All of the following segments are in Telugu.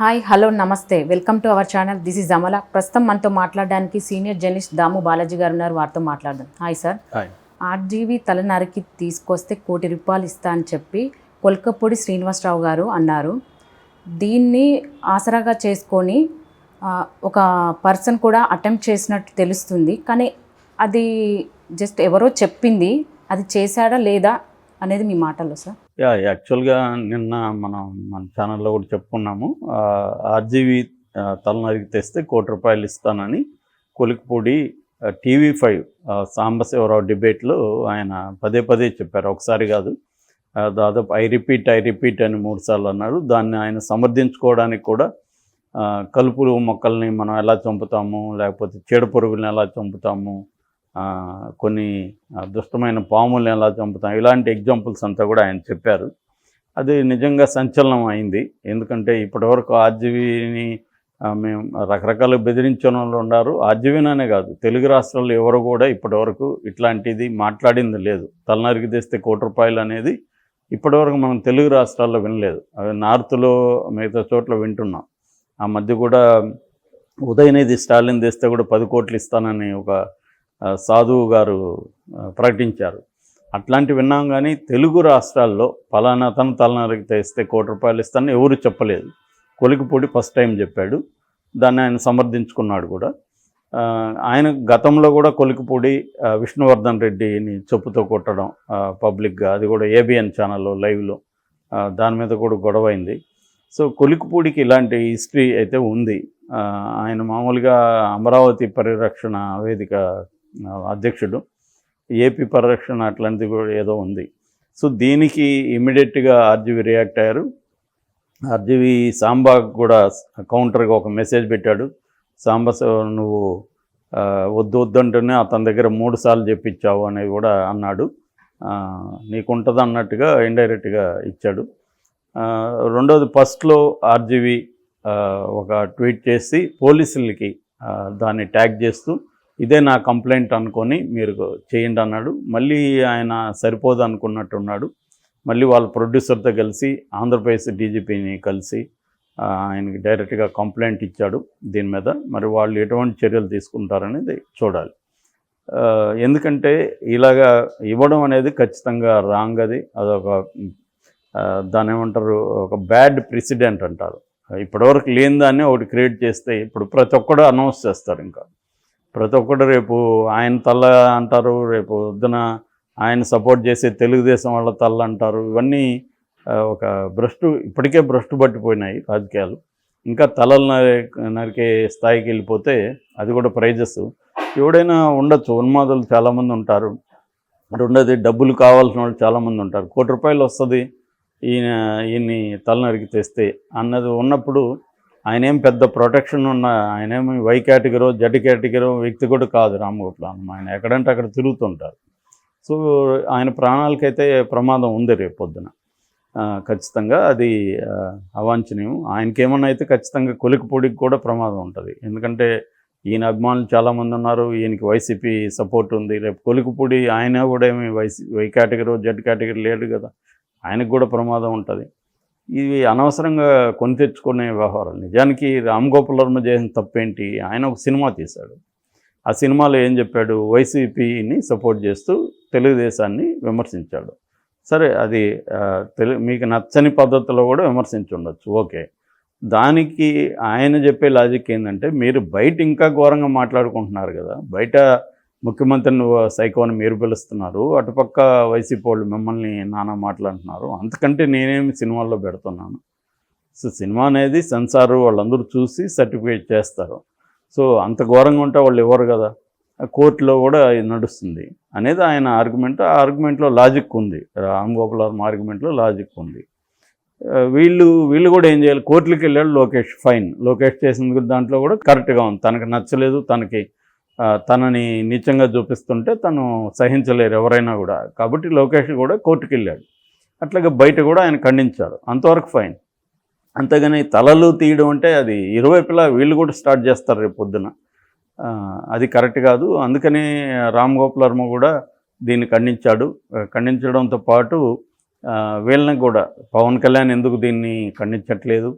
హాయ్ హలో నమస్తే. Welcome to our channel. This is Amala. ప్రస్తుతం మనతో మాట్లాడడానికి సీనియర్ జర్నలిస్ట్ దాము బాలాజీ గారు ఉన్నారు. వారితో మాట్లాడదాం. Hi sir. ఆర్జీవి తలనరికి తీసుకొస్తే కోటి రూపాయలు ఇస్తా అని చెప్పి కొల్కపూడి శ్రీనివాసరావు గారు అన్నారు. దీన్ని ఆసరాగా చేసుకొని ఒక పర్సన్ కూడా అటెంప్ట్ చేసినట్టు తెలుస్తుంది. కానీ అది జస్ట్ ఎవరో చెప్పింది. అది చేశాడా లేదా అనేది మీ మాటల్లో సార్. యా యాక్చువల్గా నిన్న మనం మన ఛానల్లో కూడా చెప్పుకున్నాము. ఆర్జీవి తలనరికి తెస్తే కోటి రూపాయలు ఇస్తానని కొలికిపూడి టీవీ ఫైవ్ సాంబశివరావు డిబేట్లో ఆయన పదే పదే చెప్పారు. ఒకసారి కాదు దాదాపు ఐ రిపీట్ ఐ రిపీట్ అని మూడు సార్లు అన్నారు దాన్ని ఆయన సమర్థించుకోవడానికి కూడా కలుపులు మొక్కల్ని మనం ఎలా చంపుతాము లేకపోతే చీడ పురుగుల్ని ఎలా చంపుతాము కొన్ని దుష్టమైన పాములను ఎలా చంపుతాం? ఇలాంటి ఎగ్జాంపుల్స్ అంతా కూడా ఆయన చెప్పారు. అది నిజంగా సంచలనం అయింది. ఎందుకంటే ఇప్పటివరకు ఆర్జీవీని మేము రకరకాల బెదిరించిన వాళ్ళు ఉన్నారు. ఆర్జీవీననే కాదు తెలుగు రాష్ట్రాల్లో ఎవరు కూడా ఇప్పటివరకు ఇట్లాంటిది మాట్లాడింది లేదు. తలనరికి తెస్తే కోటి రూపాయలు అనేది ఇప్పటివరకు మనం తెలుగు రాష్ట్రాల్లో వినలేదు. అవి నార్త్లో మిగతా చోట్ల వింటున్నాం. ఆ మధ్య కూడా ఉదయనిధి స్టాలిన్ తెస్తే కూడా పది కోట్లు ఇస్తానని ఒక సాధువు గారు ప్రకటించారు. అట్లాంటి విన్నాం కానీ తెలుగు రాష్ట్రాల్లో పలానా తన తలనరికి తెస్తే కోటి రూపాయలు ఇస్తానని ఎవరు చెప్పలేదు. కొలికిపూడి ఫస్ట్ టైం చెప్పాడు. దాన్ని ఆయన సమర్థించుకున్నాడు కూడా. ఆయన గతంలో కూడా కొలికిపూడి విష్ణువర్ధన్ రెడ్డిని చెప్పుతో కొట్టడం పబ్లిక్గా అది కూడా ఏబిఎన్ ఛానల్లో లైవ్లో దాని మీద కూడా గొడవ అయింది సో కొలికిపూడికి ఇలాంటి హిస్టరీ అయితే ఉంది. ఆయన మామూలుగా అమరావతి పరిరక్షణ వేదిక అధ్యక్షుడు. ఏపీ పరిరక్షణ అట్లాంటిది కూడా ఏదో ఉంది. సో దీనికి ఇమీడియట్గా ఆర్జీవి రియాక్ట్ అయ్యారు. ఆర్జీవి సాంబా కూడా కౌంటర్గా ఒక మెసేజ్ పెట్టాడు. సాంబా నువ్వు వద్దు వద్దంటేనే అతని దగ్గర మూడు సార్లు చెప్పించావు అనేది కూడా అన్నాడు. నీకు నీకుంటుంది అన్నట్టుగా ఇండైరెక్ట్గా ఇచ్చాడు. రెండవది రెండోది ఫస్ట్లో ఆర్జీవి ఒక ట్వీట్ చేసి పోలీసులకి దాన్ని ట్యాగ్ చేస్తూ ఇదే నా కంప్లైంట్ అనుకొని మీరు చేయండి అన్నాడు. మళ్ళీ ఆయన సరిపోదు అనుకున్నట్టున్నాడు మళ్ళీ వాళ్ళ ప్రొడ్యూసర్తో కలిసి ఆంధ్రప్రదేశ్ డీజీపీని కలిసి ఆయనకి డైరెక్ట్గా కంప్లైంట్ ఇచ్చాడు దీని మీద. మరి వాళ్ళు ఎటువంటి చర్యలు తీసుకుంటారనేది చూడాలి. ఎందుకంటే ఇలాగా ఇవ్వడం అనేది ఖచ్చితంగా రాంగ్ అది. అదొక దాని దాన్ని ఏమంటారు ఒక బ్యాడ్ ప్రెసిడెంట్ అంటారు. ఇప్పటివరకు లేని దాన్ని ఒకటి క్రియేట్ చేస్తే ఇప్పుడు ప్రతి ఒక్కడు అనౌన్స్ చేస్తారు ఇంకా. ప్రతి ఒక్కడు రేపు ఆయన తల్ల అంటారు రేపు వద్దున ఆయన సపోర్ట్ చేసే తెలుగుదేశం వాళ్ళ తల్ల అంటారు. ఇవన్నీ ఒక భ్రష్టు ఇప్పటికే భ్రష్టు పట్టిపోయినాయి రాజకీయాలు. ఇంకా తలలు నరి- నరికే స్థాయికి వెళ్ళిపోతే అది కూడా ప్రైజెస్. ఎవడైనా ఉండొచ్చు ఉన్మాదులు చాలామంది ఉంటారు. రెండోది డబ్బులు కావాల్సిన వాళ్ళు చాలామంది ఉంటారు. కోటి రూపాయలు వస్తుంది ఈయన ఈయన్ని తలనరికి తెస్తే అన్నది ఉన్నప్పుడు ఆయనేం పెద్ద ప్రొటెక్షన్ ఉన్న ఆయనేమి వై కేటగిరో జడ్ కేటగిరో వ్యక్తి కూడా కాదు రామగోపాలం ఆయన ఎక్కడంటే అక్కడ తిరుగుతుంటారు. సో ఆయన ప్రాణాలకైతే ప్రమాదం ఉంది రేపు పొద్దున. ఖచ్చితంగా అది అవాంఛనీయం. ఆయనకేమన్నా అయితే ఖచ్చితంగా కొలికిపొడికి కూడా ప్రమాదం ఉంటుంది. ఎందుకంటే ఈయన అభిమానులు చాలామంది ఉన్నారు. ఈయనకి వైసీపీ సపోర్ట్ ఉంది. రేపు కొలికిపూడి ఆయన కూడా ఏమి YC Y category Z category లేడు కదా. ఆయనకు కూడా ప్రమాదం ఉంటుంది. ఇవి అనవసరంగా కొని తెచ్చుకునే వ్యవహారాలు. నిజానికి రామ్ గోపాల్ వర్మ చేసిన తప్పేంటి? ఆయన ఒక సినిమా తీశాడు. ఆ సినిమాలో ఏం చెప్పాడు? వైసీపీని సపోర్ట్ చేస్తూ తెలుగుదేశాన్ని విమర్శించాడు. సరే అది తెలు మీకు నచ్చని పద్ధతిలో కూడా విమర్శించుండొచ్చు ఓకే. దానికి ఆయన చెప్పే లాజిక్ ఏంటంటే మీరు బయట ఇంకా ఘోరంగా మాట్లాడుకుంటున్నారు కదా బయట ముఖ్యమంత్రిని సైకోని మీరు పిలుస్తున్నారు. అటుపక్క వైసీపీ వాళ్ళు మిమ్మల్ని నానా మాట్లాడుతున్నారు. అంతకంటే నేనేమి సినిమాల్లో పెడుతున్నాను. సో సినిమా అనేది సెన్సార్ వాళ్ళందరూ చూసి సర్టిఫికేట్ చేస్తారు. సో అంత ఘోరంగా ఉంటే వాళ్ళు ఇవ్వరు కదా. కోర్టులో కూడా నడుస్తుంది అనేది ఆయన ఆర్గ్యుమెంట్. ఆ ఆర్గ్యుమెంట్లో లాజిక్ ఉంది. రామ్ గోపాల్ వర్మ ఆర్గ్యుమెంట్లో లాజిక్ ఉంది. వీళ్ళు వీళ్ళు కూడా ఏం చేయాలి? కోర్టులకు వెళ్ళాడు లోకేష్. ఫైన్. లోకేష్ చేసిన దాంట్లో కూడా కరెక్ట్గా ఉంది. తనకు నచ్చలేదు తనకి తనని నీచంగా చూపిస్తుంటే తను సహించలేరు ఎవరైనా కూడా. కాబట్టి లోకేష్ కూడా కోర్టుకు వెళ్ళాడు అట్లాగే బయట కూడా ఆయన ఖండించాడు అంతవరకు ఫైన్. అంతేగాని తలలు తీయడం అంటే అది ఇరువైపులా వీళ్ళు కూడా స్టార్ట్ చేస్తారు రేపు పొద్దున. అది కరెక్ట్ కాదు. అందుకని రామ్ గోపాల్ వర్మ కూడా దీన్ని ఖండించాడు. ఖండించడంతో పాటు వీళ్ళని కూడా పవన్ కళ్యాణ్ ఎందుకు దీన్ని ఖండించట్లేదు?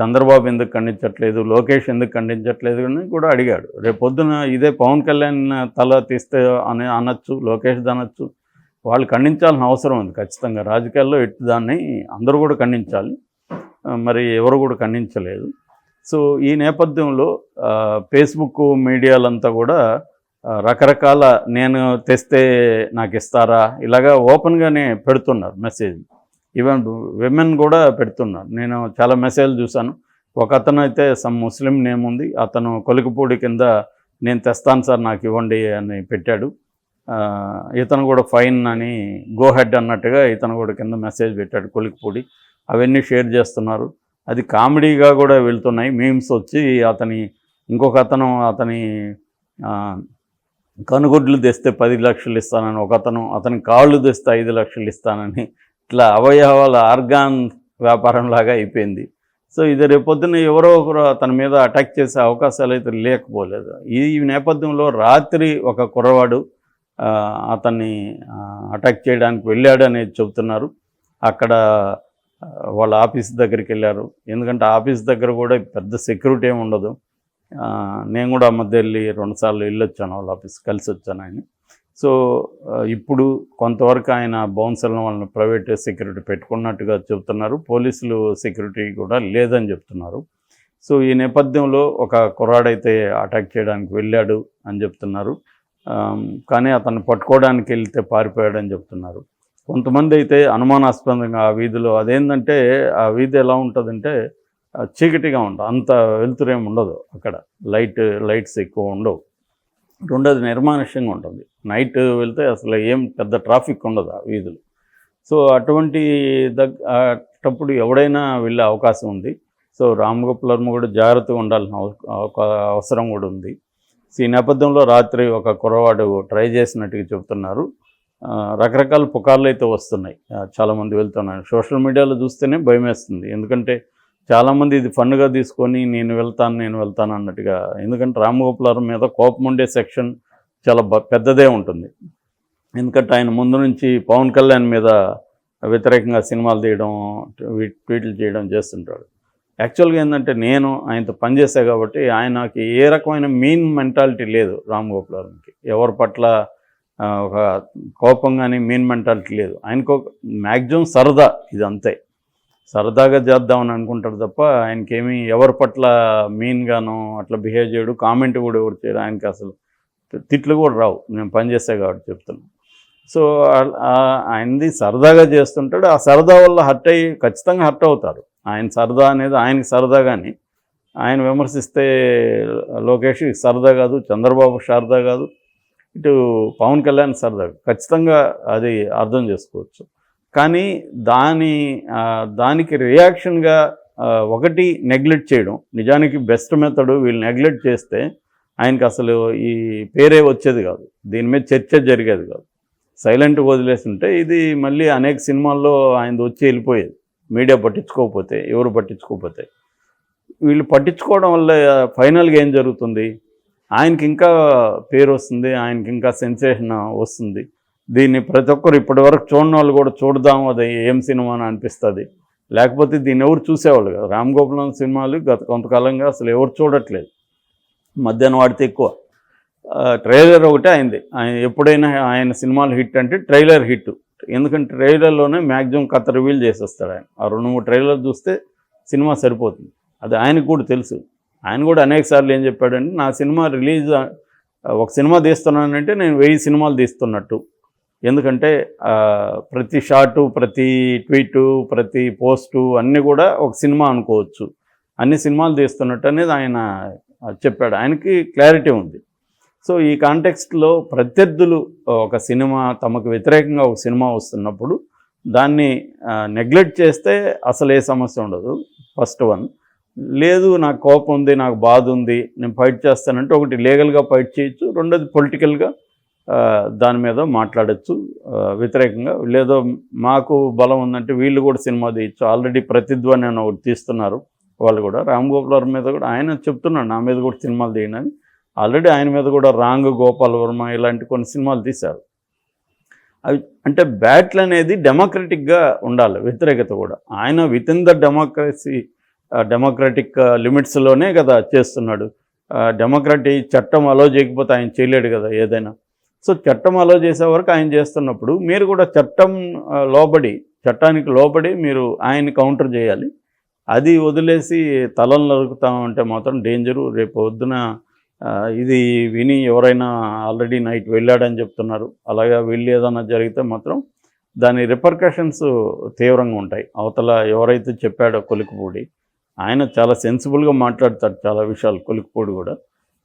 చంద్రబాబు ఎందుకు ఖండించట్లేదు లోకేష్ ఎందుకు ఖండించట్లేదు అని కూడా అడిగాడు. రేపు పొద్దున ఇదే పవన్ కళ్యాణ్ తల తీస్తే అని అనొచ్చు లోకేష్ అనొచ్చు. వాళ్ళు ఖండించాల్సిన అవసరం ఉంది ఖచ్చితంగా. రాజకీయాల్లో ఎట్టి దాన్ని అందరూ కూడా ఖండించాలి. మరి ఎవరు కూడా ఖండించలేదు. సో ఈ నేపథ్యంలో ఫేస్బుక్ మీడియాలంతా కూడా రకరకాల నేను తెస్తే నాకు ఇస్తారా ఇలాగా ఓపెన్గానే పెడుతున్నారు మెసేజ్. ఈవెన్ విమెన్ కూడా పెడుతున్నారు. నేను చాలా మెసేజ్ చూశాను. ఒక అతను అయితే సమ్ ముస్లిం నేమ్ ఉంది. అతను కొలికపూడి కింద నేను తెస్తాను సార్ నాకు ఇవ్వండి అని పెట్టాడు. ఇతను కూడా ఫైన్ అని గో హెడ్ అన్నట్టుగా ఇతను కూడా కింద మెసేజ్ పెట్టాడు కొలికపూడి. అవన్నీ షేర్ చేస్తున్నారు. అది కామెడీగా కూడా వెళ్తున్నాయి. మీమ్స్ వచ్చి అతని ఇంకొక అతను అతని కనుగొడ్లు తెస్తే పది లక్షలు ఇస్తానని ఒక అతను అతని కాళ్ళు తెస్తే ఐదు లక్షలు ఇస్తానని ఇట్లా అవయవాల ఆర్గాన్ వ్యాపారం లాగా అయిపోయింది. సో ఇది రేపొద్దున ఎవరో ఒకరు తన మీద అటాక్ చేసే అవకాశాలు అయితే లేకపోలేదు. ఈ నేపథ్యంలో రాత్రి ఒక కుర్రవాడు అతన్ని అటాక్ చేయడానికి వెళ్ళాడు అనేది చెబుతున్నారు. అక్కడ వాళ్ళ ఆఫీస్ దగ్గరికి వెళ్ళారు. ఎందుకంటే ఆఫీస్ దగ్గర కూడా పెద్ద సెక్యూరిటీ ఏమి ఉండదు. నేను కూడా మధ్య వెళ్ళి రెండుసార్లు వెళ్ళొచ్చాను వాళ్ళ ఆఫీస్ కలిసి వచ్చాను ఆయన సో ఇప్పుడు కొంతవరకు ఆయన బౌన్సర్లను వాళ్ళని ప్రైవేట్ సెక్యూరిటీ పెట్టుకున్నట్టుగా చెబుతున్నారు. పోలీసులు సెక్యూరిటీ కూడా లేదని చెప్తున్నారు సో ఈ నేపథ్యంలో ఒక కుర్రాడైతే అటాక్ చేయడానికి వెళ్ళాడు అని చెప్తున్నారు కానీ అతను పట్టుకోవడానికి వెళ్తే పారిపోయాడని చెప్తున్నారు కొంతమంది అయితే అనుమానాస్పదంగా ఆ వీధిలో అదేంటంటే ఆ వీధి ఎలా ఉంటుందంటే చీకటిగా ఉంటుంది అంత వెలుతురేం ఉండదు అక్కడ. లైట్ లైట్స్ ఎక్కువ ఉండవు. రెండోది నిర్మానుష్యంగా ఉంటుంది. నైట్ వెళ్తే అసలు ఏం పెద్ద ట్రాఫిక్ ఉండదు ఆ వీధులు. సో అటువంటి దగ్ అటప్పుడు ఎవడైనా వెళ్ళే అవకాశం ఉంది. సో రామ్ గోపాల్ కూడా జాగ్రత్తగా ఉండాల్సిన ఒక అవసరం కూడా ఉంది. సో ఈ నేపథ్యంలో రాత్రి ఒక కుర్రవాడు ట్రై చేసినట్టుగా చెబుతున్నారు. రకరకాల పుకార్లు అయితే వస్తున్నాయి. చాలామంది వెళ్తున్నారు. సోషల్ మీడియాలో చూస్తేనే భయం వేస్తుంది. ఎందుకంటే చాలామంది ఇది ఫన్గా తీసుకొని నేను వెళ్తాను నేను వెళ్తాను అన్నట్టుగా. ఎందుకంటే రామగోపాలం మీద కోపం ఉండే సెక్షన్ చాలా పెద్దదే ఉంటుంది. ఎందుకంటే ఆయన ముందు నుంచి పవన్ కళ్యాణ్ మీద వ్యతిరేకంగా సినిమాలు తీయడం ట్వీట్లు చేయడం చేస్తుంటాడు. యాక్చువల్గా ఏంటంటే నేను ఆయనతో పనిచేసా కాబట్టి ఆయనకి ఏ రకమైన మీన్ మెంటాలిటీ లేదు రామ్ గోపాల్కి ఎవరి పట్ల ఒక కోపం కానీ మీన్ మెంటాలిటీ లేదు. ఆయనకు మ్యాక్సిమం సరదా ఇది అంతే సరదాగా చేద్దామని అనుకుంటాడు తప్ప ఆయనకేమీ ఎవరి పట్ల మీన్గానో అట్లా బిహేవ్ చేయడు. కామెంట్ కూడా ఎవరు చేయడు ఆయనకి అసలు తిట్లు కూడా రావు. నేను పనిచేస్తా కాబట్టి చెప్తున్నాను సో ఆయనది సరదాగా చేస్తుంటాడు. ఆ సరదా వల్ల హర్ట్ అయ్యి ఖచ్చితంగా హర్ట్ అవుతారు. ఆయన సరదా అనేది ఆయనకి సరదా కానీ ఆయన విమర్శిస్తే లోకేష్ సరదా కాదు చంద్రబాబు సరదా కాదు ఇటు పవన్ కళ్యాణ్ సరదా ఖచ్చితంగా అది అర్థం చేసుకోవచ్చు. కానీ దాని దానికి రియాక్షన్గా ఒకటి నెగ్లెక్ట్ చేయడం నిజానికి బెస్ట్ మెథడ్ వీళ్ళు నెగ్లెక్ట్ చేస్తే ఆయనకి అసలు ఈ పేరే వచ్చేది కాదు. దీని మీద చర్చ జరిగేది కాదు. సైలెంట్గా వదిలేస్తుంటే ఇది మళ్ళీ అనేక సినిమాల్లో ఆయనది వచ్చి వెళ్ళిపోయేది. మీడియా పట్టించుకోకపోతే ఎవరు పట్టించుకోకపోతే. వీళ్ళు పట్టించుకోవడం వల్ల ఫైనల్గా ఏం జరుగుతుంది? ఆయనకి ఇంకా పేరు వస్తుంది ఆయనకి ఇంకా సెన్సేషన్ వస్తుంది. దీన్ని ప్రతి ఒక్కరు ఇప్పటివరకు చూడని వాళ్ళు కూడా చూడదాం అది ఏం సినిమా అని అనిపిస్తుంది. లేకపోతే దీన్ని ఎవరు చూసేవాళ్ళు కదా. రామ్ గోపాలం సినిమాలు గత కొంతకాలంగా అసలు ఎవరు చూడట్లేదు. మధ్యాహ్నం వాడితే ఎక్కువ. ట్రైలర్ ఒకటే అయింది. ఆయన ఎప్పుడైనా ఆయన సినిమాలు హిట్ అంటే ట్రైలర్ హిట్. ఎందుకంటే ట్రైలర్లోనే మ్యాక్సిమం కథ రివీల్ చేసేస్తాడు ఆయన. ఆ రెండు మూడు ట్రైలర్ చూస్తే సినిమా సరిపోతుంది. అది ఆయనకు కూడా తెలుసు. ఆయన కూడా అనేక సార్లు ఏం చెప్పాడంటే నా సినిమా రిలీజ్ ఒక సినిమా తీస్తున్నానంటే నేను వెయ్యి సినిమాలు తీస్తున్నట్టు. ఎందుకంటే ప్రతి షాటు ప్రతి ట్వీటు ప్రతి పోస్టు అన్నీ కూడా ఒక సినిమా అనుకోవచ్చు. అన్ని సినిమాలు తీస్తున్నట్టు అనేది ఆయన చెప్పాడు. ఆయనకి క్లారిటీ ఉంది. సో ఈ కాంటెక్స్ట్లో ప్రత్యర్థులు ఒక సినిమా తమకు వ్యతిరేకంగా ఒక సినిమా వస్తున్నప్పుడు దాన్ని నెగ్లెక్ట్ చేస్తే అసలు ఏ సమస్య ఉండదు. First one. లేదు నాకు కోపం ఉంది నాకు బాధ ఉంది నేను ఫైట్ చేస్తానంటే ఒకటి లీగల్గా ఫైట్ చేయొచ్చు రెండోది పొలిటికల్గా దాని మీద మాట్లాడచ్చు వ్యతిరేకంగా. లేదో మాకు బలం ఉందంటే వీళ్ళు కూడా సినిమా తీయచ్చు. ఆల్రెడీ ప్రతిధ్వని అని ఒకటి తీస్తున్నారు. వాళ్ళు కూడా రామ్ గోపాల్ వర్మ మీద కూడా ఆయన చెప్తున్నాడు నా మీద కూడా సినిమాలు తీయనని. ఆల్రెడీ ఆయన మీద కూడా రాంగ్ గోపాల్ వర్మ ఇలాంటి కొన్ని సినిమాలు తీశారు. అవి అంటే బ్యాట్లు అనేది డెమోక్రటిక్గా ఉండాలి వ్యతిరేకత కూడా. ఆయన with in the democracy democratic లిమిట్స్లోనే కదా చేస్తున్నాడు. డెమోక్రటీ చట్టం అలో చేయకపోతే ఆయన చేయలేడు కదా ఏదైనా. సో చట్టం అలో చేసే వరకు ఆయన చేస్తున్నప్పుడు మీరు కూడా చట్టం లోబడి చట్టానికి లోబడి మీరు ఆయన కౌంటర్ చేయాలి. అది వదిలేసి తలలు నరుకుతామంటే మాత్రం డేంజరు. రేపు పొద్దున ఇది విని ఎవరైనా ఆల్రెడీ నైట్ వెళ్ళాడని చెప్తున్నారు. అలాగా వెళ్ళి ఏదైనా జరిగితే మాత్రం దాని రిపర్కషన్స్ తీవ్రంగా ఉంటాయి. అవతల ఎవరైతే చెప్పాడో కొలికిపూడి ఆయన చాలా సెన్సిబుల్గా మాట్లాడతాడు చాలా విషయాలు కొలికిపూడి కూడా.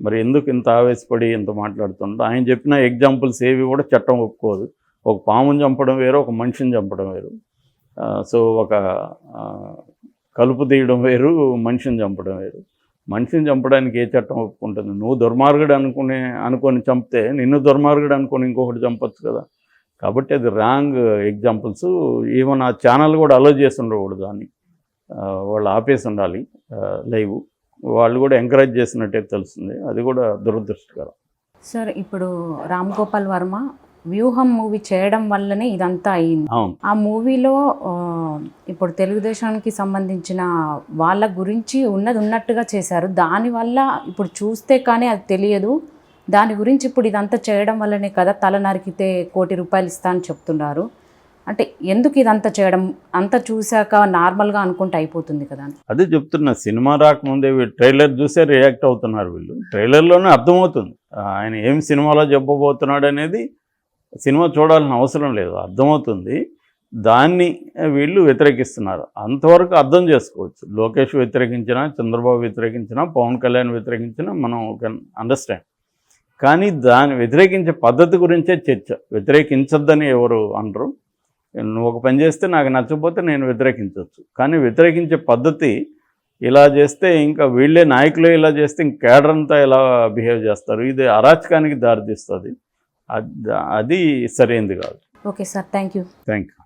మరి ఎందుకు ఇంత ఆవేశపడి ఇంత మాట్లాడుతుండో ఆయన చెప్పిన ఎగ్జాంపుల్స్ ఏవి కూడా చట్టం ఒప్పుకోదు. ఒక పాముని చంపడం వేరు ఒక మనిషిని చంపడం వేరు. సో ఒక కలుపు తీయడం వేరు మనిషిని చంపడం వేరు. మనిషిని చంపడానికి ఏ చట్టం ఒప్పుకుంటుంది? నువ్వు దుర్మార్గుడు అనుకునే అనుకొని చంపితే నిన్ను దుర్మార్గుడు అనుకొని ఇంకొకటి చంపొచ్చు కదా. కాబట్టి అది రాంగ్ ఎగ్జాంపుల్స్. ఈవెన్ ఆ ఛానల్ కూడా అలో చేసి ఉండకూడదు దాన్ని. వాళ్ళు ఆపేసి ఉండాలి లైవ్. వాళ్ళు కూడా ఎంకరేజ్ చేసినట్టే తెలుస్తుంది. అది కూడా దురదృష్టకరం. సార్ ఇప్పుడు రామ్ గోపాల్ వర్మ వ్యూహం మూవీ చేయడం వల్లనే ఇదంతా అయింది. ఆ మూవీలో ఇప్పుడు తెలుగుదేశానికి సంబంధించిన వాళ్ళ గురించి ఉన్నది ఉన్నట్టుగా చేశారు. దానివల్ల ఇప్పుడు చూస్తే కానీ అది తెలియదు. దాని గురించి ఇప్పుడు ఇదంతా చేయడం వల్లనే కదా తల నరికితే కోటి రూపాయలు ఇస్తా అని చెప్తున్నారు. అంటే ఎందుకు ఇదంతా చేయడం? అంతా చూశాక నార్మల్గా అనుకుంటే అయిపోతుంది కదా అని. అదే చెప్తున్నా సినిమా రాకముందే ట్రైలర్ చూసే రియాక్ట్ అవుతున్నారు వీళ్ళు. ట్రైలర్లోనే అర్థమవుతుంది. ఆయన ఏం సినిమాలో చెప్పబోతున్నాడు అనేది సినిమా చూడాల్సిన అవసరం లేదు. అర్థమవుతుంది. దాన్ని వీళ్ళు వ్యతిరేకిస్తున్నారు. అంతవరకు అర్థం చేసుకోవచ్చు. లోకేష్ వ్యతిరేకించినా చంద్రబాబు వ్యతిరేకించినా పవన్ కళ్యాణ్ వ్యతిరేకించినా మనం కెన్ అండర్స్టాండ్ కానీ దాన్ని వ్యతిరేకించే పద్ధతి గురించే చర్చ. వ్యతిరేకించొద్దని ఎవరు అనరు. నువ్వు ఒక పని చేస్తే నాకు నచ్చకపోతే నేను వ్యతిరేకించవచ్చు కానీ వ్యతిరేకించే పద్ధతి ఇలా చేస్తే ఇంకా వీళ్ళే నాయకులే ఇలా చేస్తే ఇంక కేడర్ అంతా ఎలా బిహేవ్ చేస్తారు? ఇది అరాచకానికి దారితీస్తుంది. అది అది సరైనది కాదు. Okay sir thank you thank you